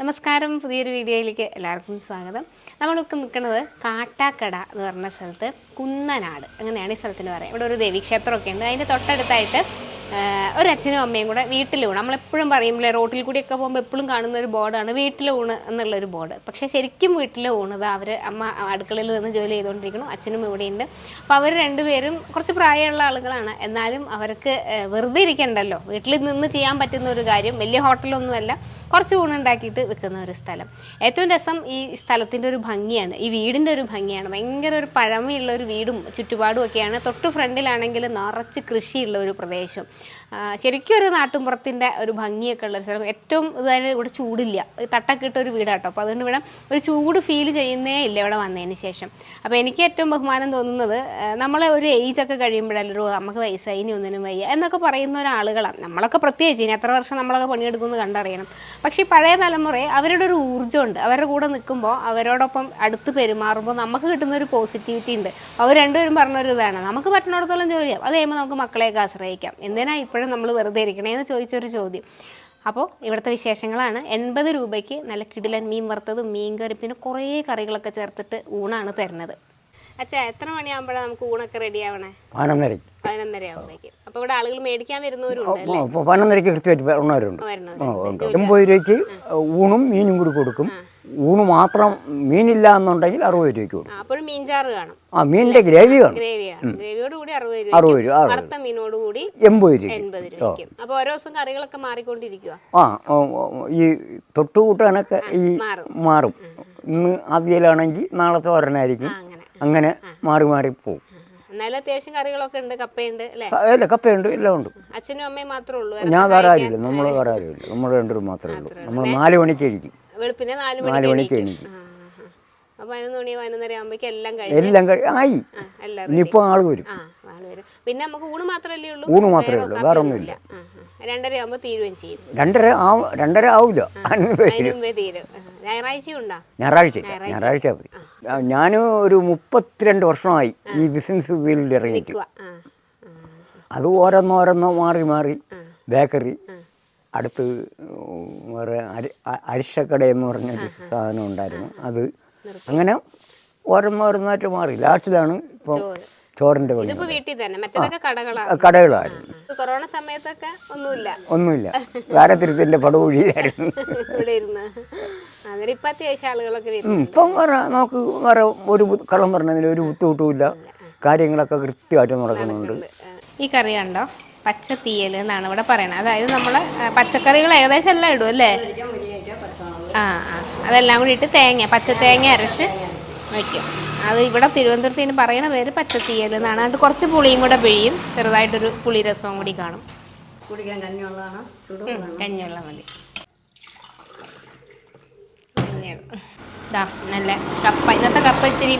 നമസ്കാരം. പുതിയൊരു വീഡിയോയിലേക്ക് എല്ലാവർക്കും സ്വാഗതം. നമ്മളൊക്കെ നിൽക്കുന്നത് കാട്ടാക്കട എന്ന് പറഞ്ഞ സ്ഥലത്ത് കുന്നനാട് അങ്ങനെയാണ് ഈ സ്ഥലത്തിന് പറയുക ഇവിടെ ഒരു ദേവീക്ഷേത്രമൊക്കെ ഉണ്ട്. അതിന്റെ തൊട്ടടുത്തായിട്ട് ഒരു അച്ഛനും അമ്മയും കൂടെ വീട്ടിലൂണ് നമ്മളെപ്പോഴും പറയുമ്പോൾ റോട്ടിൽ കൂടിയൊക്കെ പോകുമ്പോൾ എപ്പോഴും കാണുന്ന ഒരു ബോർഡാണ് വീട്ടിലൂണ് എന്നുള്ളൊരു ബോർഡ്. പക്ഷേ ശരിക്കും വീട്ടിൽ ഊണത് അവർ അമ്മ അടുക്കളയിൽ നിന്ന് ജോലി ചെയ്തുകൊണ്ടിരിക്കുന്നു. അച്ഛനും ഇവിടെയുണ്ട്. അപ്പോൾ അവർ രണ്ടുപേരും കുറച്ച് പ്രായമുള്ള ആളുകളാണ്. എന്നാലും അവർക്ക് വെറുതെ ഇരിക്കണ്ടല്ലോ. വീട്ടിൽ നിന്ന് ചെയ്യാൻ പറ്റുന്ന ഒരു കാര്യം. വലിയ ഹോട്ടലൊന്നുമല്ല. കുറച്ച് ഊണുണ്ടാക്കിയിട്ട് വെക്കുന്ന ഒരു സ്ഥലം. ഏറ്റവും രസം ഈ സ്ഥലത്തിന്റെ ഒരു ഭംഗിയാണ്. ഈ വീടിന്റെ ഒരു ഭംഗിയാണ്. ഭയങ്കര ഒരു പഴമയുള്ള ഒരു വീടും ചുറ്റുപാടും ഒക്കെയാണ്. തൊട്ട് ഫ്രണ്ടിലാണെങ്കിൽ നിറച്ച് കൃഷിയുള്ള ഒരു പ്രദേശം. ശരിക്കും ഒരു നാട്ടുമ്പുറത്തിന്റെ ഒരു ഭംഗിയൊക്കെ ഉള്ള ഒരു സ്ഥലം. ഏറ്റവും ഇതായത് ഇവിടെ ചൂടില്ല. തട്ടൊക്കെ ഇട്ട ഒരു വീടാട്ടോ. അപ്പോൾ അതുകൊണ്ട് ഇവിടെ ഒരു ചൂട് ഫീൽ ചെയ്യുന്നേ ഇല്ല ഇവിടെ വന്നതിന് ശേഷം. അപ്പോൾ എനിക്ക് ഏറ്റവും ബഹുമാനം തോന്നുന്നത് നമ്മളെ ഒരു ഏജ് ഒക്കെ കഴിയുമ്പോഴല്ലോ നമുക്ക് വയസ്സായി ഇനി ഒന്നിനും വയ്യ എന്നൊക്കെ പറയുന്ന ഒരാളുകളാണ്. നമ്മളൊക്കെ പ്രത്യേകിച്ച് ഇനി എത്ര വർഷം നമ്മളൊക്കെ പണിയെടുക്കുമെന്ന് കണ്ടറിയണം. പക്ഷേ പഴയ തലമുറയെ അവരുടെ ഒരു ഊർജമുണ്ട്. അവരുടെ കൂടെ നിൽക്കുമ്പോൾ അവരോടൊപ്പം അടുത്ത് പെരുമാറുമ്പോൾ നമുക്ക് കിട്ടുന്ന ഒരു പോസിറ്റിവിറ്റി ഉണ്ട്. അവർ രണ്ടുപേരും പറഞ്ഞൊരു ഇതാണ്. നമുക്ക് പറ്റുന്നിടത്തോളം ജോലി ചെയ്യാം അത് കഴിയുമ്പോൾ നമുക്ക് മക്കളെയൊക്കെ ആശ്രയിക്കാം. എന്തിനാ ഇപ്പോഴും നമ്മൾ വെറുതെ ഇരിക്കണേ എന്ന് ചോദിച്ചൊരു ചോദ്യം. അപ്പോൾ ഇവിടുത്തെ വിശേഷങ്ങളാണ്. എൺപത് രൂപയ്ക്ക് നല്ല കിടിലൻ മീൻ വറുത്തതും മീൻ കറി പിന്നെ കുറേ കറികളൊക്കെ ചേർത്തിട്ട് ഊണാണ് തരുന്നത്. അച്ഛാ എത്ര മണിയാകുമ്പോഴാണ് നമുക്ക് ഊണൊക്കെ റെഡി ആവണേ? പതിനൊന്നര ആകുമ്പോഴേക്കും അപ്പോൾ ഇവിടെ ആളുകൾ മേടിക്കാൻ വരുന്നവരുണ്ട്. അപ്പോൾ കൃത്യമായിട്ട് എൺപത് രൂപയ്ക്ക് ഊണും മീനും കൂടി കൊടുക്കും. ഊണ് മാത്രം മീനില്ല എന്നുണ്ടെങ്കിൽ അറുപത് രൂപയ്ക്ക് കൊടുക്കും. മീൻചാറ് കാണും. ആ മീനിന്റെ ഗ്രേവി കാണും. ഗ്രേവിയോട് കൂടി അറുപത് അറുപത് രൂപ രൂപ വറുത്ത മീനോട് കൂടി എൺപത് രൂപയ്ക്കും. അപ്പോൾ ഓരോ ദിവസം കറികളൊക്കെ മാറിക്കൊണ്ടിരിക്കുക ആ ഈ തൊട്ടുകൂട്ടാനൊക്കെ ഈ മാറും. ഇന്ന് അവിയലാണെങ്കിൽ നാളത്തെ ഒരെണ്ണായിരിക്കും. അങ്ങനെ. മാറി മാറി പോകും എന്നാലും അത്യാവശ്യം കറികളൊക്കെ ഉണ്ട് കപ്പയുണ്ട് അല്ലേ? അല്ല കപ്പയുണ്ട് എല്ലാം ഉണ്ട്. അച്ഛനും അമ്മയും മാത്രമേ ഉള്ളൂ ഞാൻ വേറെ ആരുമില്ല നമ്മൾ വേറെ ആരുമില്ല. നമ്മൾ രണ്ടുപേരും മാത്രമേ ഉള്ളൂ. നമ്മൾ നാല് മണിക്ക് എഴുതി വെളുപ്പിനെ നാല് നാല് മണിക്ക് എഴുതി എല്ലാം ആയി. ഇനിയിപ്പോ ആൾ വരും. പിന്നെ നമുക്ക് ഊണ് മാത്രമല്ലേ ഉള്ളൂ? ഊണ് മാത്രമേ ഉള്ളൂ വേറെ ഒന്നുമില്ല. രണ്ടര ആവുമ്പോ തീരുകയും ചെയ്യും. രണ്ടര ആവും രണ്ടര ആവില്ല ഞായറാഴ്ച ഞായറാഴ്ച. ഞായറാഴ്ച മതി. ഞാൻ ഒരു മുപ്പത്തിരണ്ട് വർഷമായി ഈ ബിസിനസ് ഫീൽഡിൽ ഇറങ്ങിയിട്ട്. അത് ഓരോന്നോരോന്നോ മാറി മാറി ബേക്കറി അടുത്ത് വേറെ അരി അരിശക്കട എന്ന് പറഞ്ഞൊരു സാധനം ഉണ്ടായിരുന്നു. അത് അങ്ങനെ ഓരോന്നോരോന്നായിട്ട് മാറി. ലാസ്റ്റിലാണ് ഇപ്പം ചോറിന്റെ പണി കടകളായിരുന്നു. കൊറോണ സമയത്തൊക്കെ ഒന്നുമില്ല. ഒന്നുമില്ല. തിരുത്തിന്റെ പടവുഴിയിലായിരുന്നു. ഇപ്പൊ അത്യാവശ്യം ആളുകളൊക്കെ വരും ഇപ്പം വേറെ നമുക്ക് വേറെ ഒരു കള്ളം പറഞ്ഞതിൽ ഒരു ബുദ്ധിമുട്ടുമില്ല. കാര്യങ്ങളൊക്കെ കൃത്യമായിട്ട് നടക്കുന്നുണ്ട്. ഈ കറി കണ്ടോ? പച്ച തീയൽ എന്നാണ് ഇവിടെ പറയുന്നത് അതായത് നമ്മൾ പച്ചക്കറികൾ ഏകദേശം എല്ലാം ഇടും അല്ലേ? ആ ആ. അതെല്ലാം കൂടി ഇട്ട് തേങ്ങ പച്ച തേങ്ങ അരച്ച് വയ്ക്കും അത് ഇവിടെ തിരുവനന്തപുരത്ത് ഇതിന് പറയണ പേര് പച്ചത്തീയൽ എന്നാണ്. അത് കുറച്ച് പുളിയും കൂടെ പിഴിയും ചെറുതായിട്ടൊരു പുളി രസവും കൂടി കാണും. കുടിക്കാൻ ഉം, കഞ്ഞിവെള്ളം മതി. ദാ നല്ല കപ്പ ഇന്നത്തെ കപ്പ ഇച്ചിരി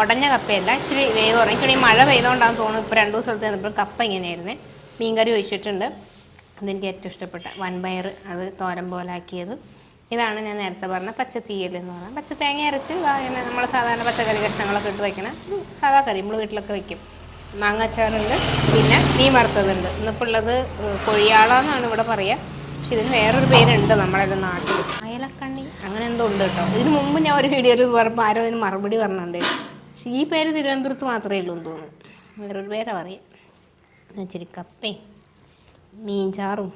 ഉടഞ്ഞ കപ്പയല്ല ഇച്ചിരി വേവ് കുറഞ്ഞു എനിക്കാണെങ്കിൽ മഴ പെയ്തുകൊണ്ടാണെന്ന് തോന്നുന്നു ഇപ്പോൾ രണ്ടു ദിവസത്തെ നിന്നപ്പോൾ കപ്പ ഇങ്ങനെയായിരുന്നു. മീൻകറി ഒഴിച്ചിട്ടുണ്ട് അതെനിക്ക് ഏറ്റവും ഇഷ്ടപ്പെട്ട വൻപയർ അത് തോരൻ പോലെ ആക്കിയത്. ഇതാണ് ഞാൻ നേരത്തെ പറഞ്ഞ പച്ചത്തീയൽ എന്ന് പറഞ്ഞാൽ പച്ച തേങ്ങ അരച്ച് ഇങ്ങനെ നമ്മൾ സാധാരണ പച്ചക്കറി കഷ്ണങ്ങളൊക്കെ ഇട്ട് വയ്ക്കണ സാധാ കറി നമ്മൾ വീട്ടിലൊക്കെ വയ്ക്കും മാങ്ങാച്ചാറുണ്ട് പിന്നെ മീൻ വറുത്തതുണ്ട്. ഇന്നിപ്പോൾ ഉള്ളത് കൊഴിയാള ഇവിടെ പറയുക പക്ഷെ ഇതിന് വേറൊരു പേരുണ്ട് നമ്മളെല്ലാം നാട്ടിൽ അയലക്കണ്ണി. അങ്ങനെ എന്തോ ഉണ്ട് കേട്ടോ. ഇതിന് മുമ്പ് ഞാൻ ഒരു വീഡിയോയിൽ പറഞ്ഞപ്പോൾ ആരോ അതിന് മറുപടി പറഞ്ഞുണ്ട് പക്ഷെ ഈ പേര് തിരുവനന്തപുരത്ത് മാത്രമേ ഉള്ളൂ എന്ന് തോന്നുന്നു. വേറൊരു പേരാ പറയുക ഇച്ചിരി കപ്പയും മീൻചാറും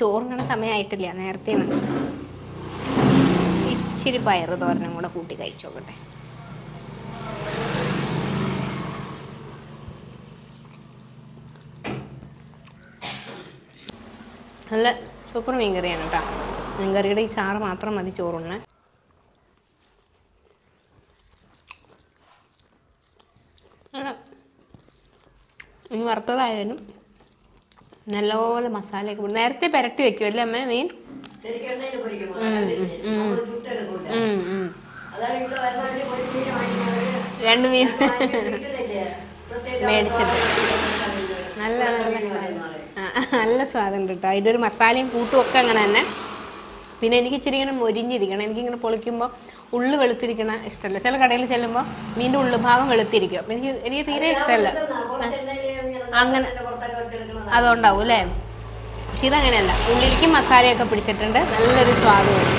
ചോറിങ്ങനെ സമയമായിട്ടില്ല നേരത്തെയാണ് ഇച്ചിരി പയറ് തോരനും കൂടെ കൂട്ടി കഴിച്ചു നല്ല സൂപ്പർ മീൻ കറിയാണ് കേട്ടോ. മീൻ കറിയുടെ ഈ ചാറ് മാത്രം മതി ചോറുണ്ണ ഇനി വറുത്തതായാലും നല്ലപോലെ മസാലയൊക്കെ നേരത്തെ പുരട്ടി വെക്കും അല്ലേ അമ്മ മീൻ? മീൻ രണ്ട് മീൻ. മേടിച്ചിട്ട്. നല്ല നല്ല നല്ല സ്വാദുണ്ട് കിട്ടും അതിന്റെ ഒരു മസാലയും കൂട്ടും ഒക്കെ അങ്ങനെ തന്നെ. പിന്നെ എനിക്ക് ഇച്ചിരി ഇങ്ങനെ മൊരിഞ്ഞിരിക്കണം. എനിക്കിങ്ങനെ പൊളിക്കുമ്പോൾ ഉള്ള് വെളുത്തിരിക്കണ ഇഷ്ടമല്ല ചില കടയിൽ ചെല്ലുമ്പോൾ മീന്റെ ഉള്ളുഭാഗം വെളുത്തിരിക്കും. അപ്പം എനിക്ക് എനിക്ക് തീരെ ഇഷ്ടമല്ല അങ്ങനെ അതുകൊണ്ടാവും അല്ലേ? പക്ഷെ ഇതങ്ങനെയല്ല. ഉള്ളിലേക്ക് മസാലയൊക്കെ പിടിച്ചിട്ടുണ്ട്. നല്ലൊരു സ്വാദമാണ്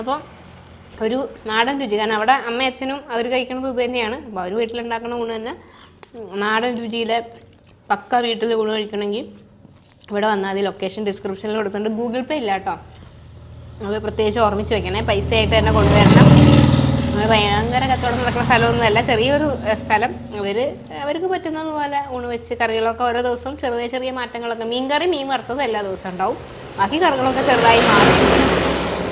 അപ്പം ഒരു നാടൻ രുചി. കാരണം അവിടെ അമ്മയച്ഛനും അവർ കഴിക്കുന്നത് ഇത് തന്നെയാണ്. അപ്പോൾ അവർ വീട്ടിലുണ്ടാക്കണ ഗുണം തന്നെ. നാടൻ രുചിയിലെ പക്ക വീട്ടിൽ ഊണ് കഴിക്കണമെങ്കിൽ ഇവിടെ വന്നാൽ മതി. ലൊക്കേഷൻ ഡിസ്ക്രിപ്ഷനിൽ കൊടുത്തിട്ടുണ്ട്. ഗൂഗിൾ പേ ഇല്ല കേട്ടോ. അത് പ്രത്യേകിച്ച് ഓർമ്മിച്ച് വെക്കണേ. പൈസ ആയിട്ട് തന്നെ കൊണ്ടുവരണം. ഭയങ്കര കച്ചവടം നടക്കുന്ന സ്ഥലമൊന്നുമല്ല. ചെറിയൊരു സ്ഥലം. അവർ അവർക്ക് പറ്റുന്നത് പോലെ ഊണ് വെച്ച് കറികളൊക്കെ ഓരോ ദിവസവും ചെറിയ ചെറിയ മാറ്റങ്ങളൊക്കെ. മീൻ കറി മീൻ വറുത്തത് എല്ലാ ദിവസവും ഉണ്ടാവും. ബാക്കി കറികളൊക്കെ ചെറുതായി മാറും.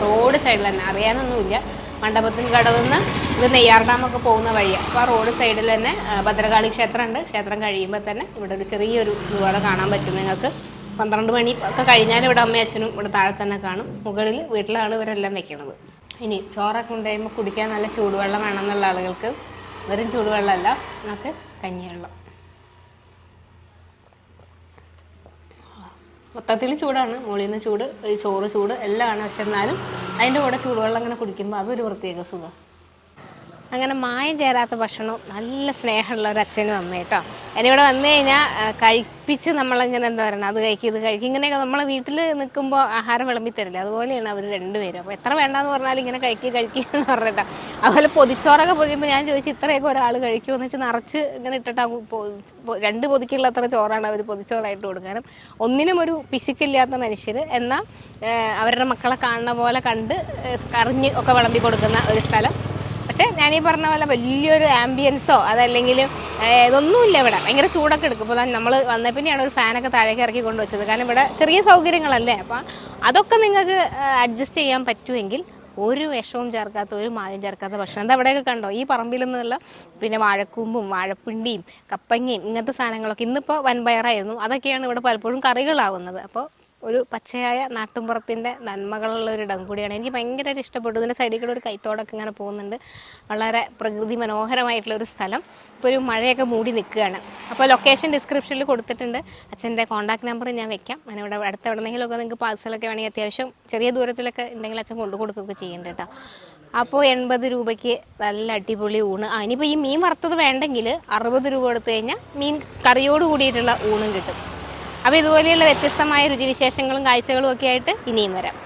റോഡ് സൈഡിൽ തന്നെ. അറിയാനൊന്നുമില്ല. മണ്ഡപത്തിന് കടവുന്ന് ഇത് നെയ്യാർ ഡാമൊക്കെ പോകുന്ന വഴിയാണ് അപ്പോൾ ആ റോഡ് സൈഡിൽ തന്നെ ഭദ്രകാളി ക്ഷേത്രമുണ്ട്. ക്ഷേത്രം കഴിയുമ്പോൾ തന്നെ ഇവിടെ ഒരു ചെറിയൊരു ഇതുപോലെ കാണാൻ പറ്റും നിങ്ങൾക്ക്. പന്ത്രണ്ട് മണി ഒക്കെ കഴിഞ്ഞാൽ ഇവിടെ അമ്മയും അച്ഛനും ഇവിടെ താഴെ തന്നെ കാണും. മുകളിൽ വീട്ടിലാണ് ഇവരെല്ലാം വെക്കണത്. ഇനി ചോറൊക്കെ ഉണ്ടായുമ്പോൾ കുടിക്കാൻ നല്ല ചൂടുവെള്ളം വേണമെന്നുള്ള ആളുകൾക്ക് വെറും ചൂടുവെള്ളമല്ല നമുക്ക് കഞ്ഞിവെള്ളം. മൊത്തത്തിൽ ചൂടാണ്. മുകളിൽ നിന്ന് ചൂട് ചോറ് ചൂട് എല്ലാം ആണ്. പക്ഷെ എന്നാലും അതിന്റെ കൂടെ ചൂടുവെള്ളം അങ്ങനെ കുടിക്കുമ്പോൾ അതൊരു പ്രത്യേക സുഖം. അങ്ങനെ മായം ചേരാത്ത ഭക്ഷണവും നല്ല സ്നേഹമുള്ള ഒരു അച്ഛനും അമ്മയും കേട്ടോ. ഇവിടെ വന്നു കഴിഞ്ഞാൽ കഴിപ്പിച്ച് നമ്മളിങ്ങനെ എന്താ പറയുക അത് കഴിക്കും ഇത് കഴിക്കും ഇങ്ങനെയൊക്കെ നമ്മളെ വീട്ടിൽ നിൽക്കുമ്പോൾ ആഹാരം വിളമ്പി തരില്ല? അതുപോലെയാണ് അവർ രണ്ടുപേരും. അപ്പോൾ എത്ര വേണ്ടാന്ന് പറഞ്ഞാൽ ഇങ്ങനെ കഴിക്കുക കഴിക്കുക എന്ന് പറഞ്ഞിട്ട്. അതുപോലെ പൊതിച്ചോറൊക്കെ പൊതിയുമ്പോൾ ഞാൻ ചോദിച്ചു ഇത്രയൊക്കെ ഒരാൾ കഴിക്കുമോ എന്ന് വെച്ചാൽ നിറച്ച് ഇങ്ങനെ ഇട്ടിട്ട് രണ്ട് പൊതിക്കുള്ള അത്ര ചോറാണ് അവർ പൊതിച്ചോറായിട്ട് കൊടുക്കുക കാരണം ഒന്നിനും ഒരു പിശുക്കില്ലാത്ത മനുഷ്യർ. എന്നാൽ അവരുടെ മക്കളെ കാണുന്ന പോലെ കണ്ട് കറിഞ്ഞ് ഒക്കെ വിളമ്പി കൊടുക്കുന്ന ഒരു സ്ഥലം പക്ഷെ ഞാൻ ഈ പറഞ്ഞ പോലെ വലിയൊരു ആംബിയൻസോ അതല്ലെങ്കിൽ ഇതൊന്നുമില്ല ഇവിടെ. ഭയങ്കര ചൂടൊക്കെ എടുക്കും. ഇപ്പോൾ നമ്മൾ വന്ന പിന്നെയാണ് ഒരു ഫാനൊക്കെ താഴേക്ക് ഇറക്കി കൊണ്ടുവച്ചത് കാരണം ഇവിടെ ചെറിയ സൗകര്യങ്ങളല്ലേ? അപ്പം അതൊക്കെ നിങ്ങൾക്ക് അഡ്ജസ്റ്റ് ചെയ്യാൻ പറ്റുമെങ്കിൽ ഒരു വിഷവും ചേർക്കാത്ത ഒരു മായം ചേർക്കാത്ത ഭക്ഷണം. എന്താ അവിടെയൊക്കെ കണ്ടോ? ഈ പറമ്പിൽ നിന്നുള്ള പിന്നെ വാഴക്കൂമ്പും വാഴപ്പിണ്ടിയും കപ്പങ്ങയും ഇങ്ങനത്തെ സാധനങ്ങളൊക്കെ ഇന്നിപ്പോൾ വൻപയറായിരുന്നു. അതൊക്കെയാണ് ഇവിടെ പലപ്പോഴും കറികളാവുന്നത്. അപ്പോൾ ഒരു പച്ചയായ നാട്ടുമ്പുറത്തിന്റെ നന്മകളുള്ള ഒരു ഇടം കൂടിയാണ്. എനിക്ക് ഭയങ്കരമായിട്ട് ഇഷ്ടപ്പെട്ടു. ഇതിന്റെ സൈഡിൽ കൂടെ ഒരു കൈത്തോടൊക്കെ ഇങ്ങനെ പോകുന്നുണ്ട്. വളരെ പ്രകൃതി മനോഹരമായിട്ടുള്ള ഒരു സ്ഥലം. ഇപ്പോൾ ഒരു മഴയൊക്കെ മൂടി നിൽക്കുകയാണ്. അപ്പോൾ ലൊക്കേഷൻ ഡിസ്ക്രിപ്ഷനിൽ കൊടുത്തിട്ടുണ്ട്. അച്ഛന്റെ കോൺടാക്ട് നമ്പർ ഞാൻ വെക്കാം. അങ്ങനെ ഇവിടെ അടുത്ത് എവിടെന്നെങ്കിലുമൊക്കെ നിങ്ങൾക്ക് പാഴ്സലൊക്കെ വേണമെങ്കിൽ അത്യാവശ്യം ചെറിയ ദൂരത്തിലൊക്കെ ഉണ്ടെങ്കിൽ അച്ഛൻ കൊണ്ടു കൊടുക്കുകയൊക്കെ ചെയ്യുന്നുണ്ട് കേട്ടോ. അപ്പോൾ എൺപത് രൂപയ്ക്ക് നല്ല അടിപൊളി ഊണ്. ആ ഇനിയിപ്പോൾ ഈ മീൻ വറുത്തത് വേണ്ടെങ്കിൽ അറുപത് രൂപ കൊടുത്തു കഴിഞ്ഞാൽ മീൻ കറിയോട് കൂടിയിട്ടുള്ള ഊണും കിട്ടും. അപ്പോൾ ഇതുപോലെയുള്ള വ്യത്യസ്തമായ രുചിവിശേഷങ്ങളും കാഴ്ചകളും ഒക്കെ ആയിട്ട് ഇനിയും വരാം.